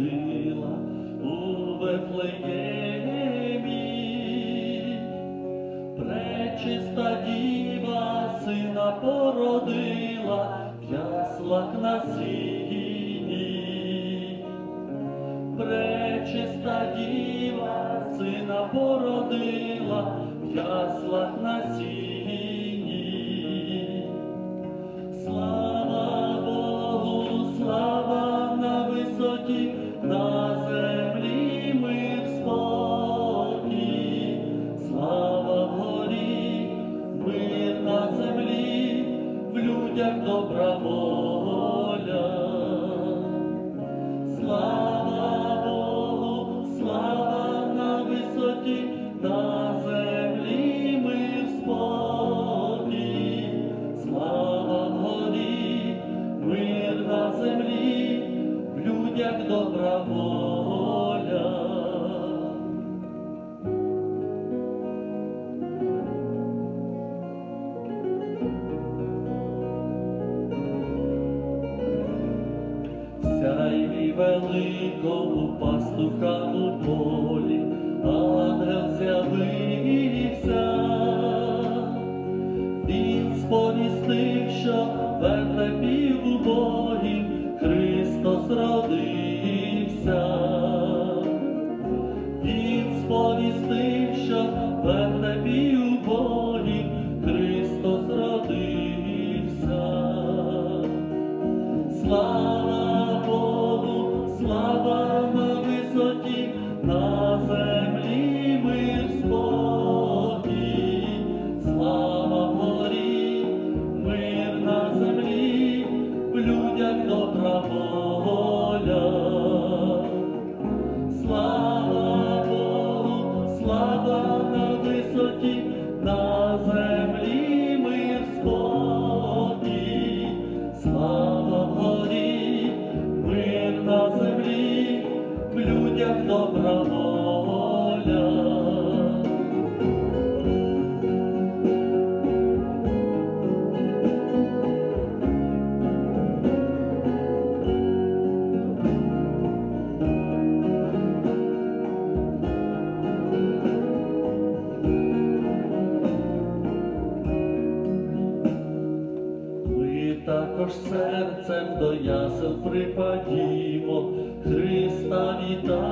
народила у Вифлеємі. пречиста діва сина породила, в яслах на сіні. пречиста діва сина породила, в яслах на людям добра воля. великому пастуха у полі, ангел з'явив. слава на висоті, на землі. також серцем до ясел припадімо, Христа віта.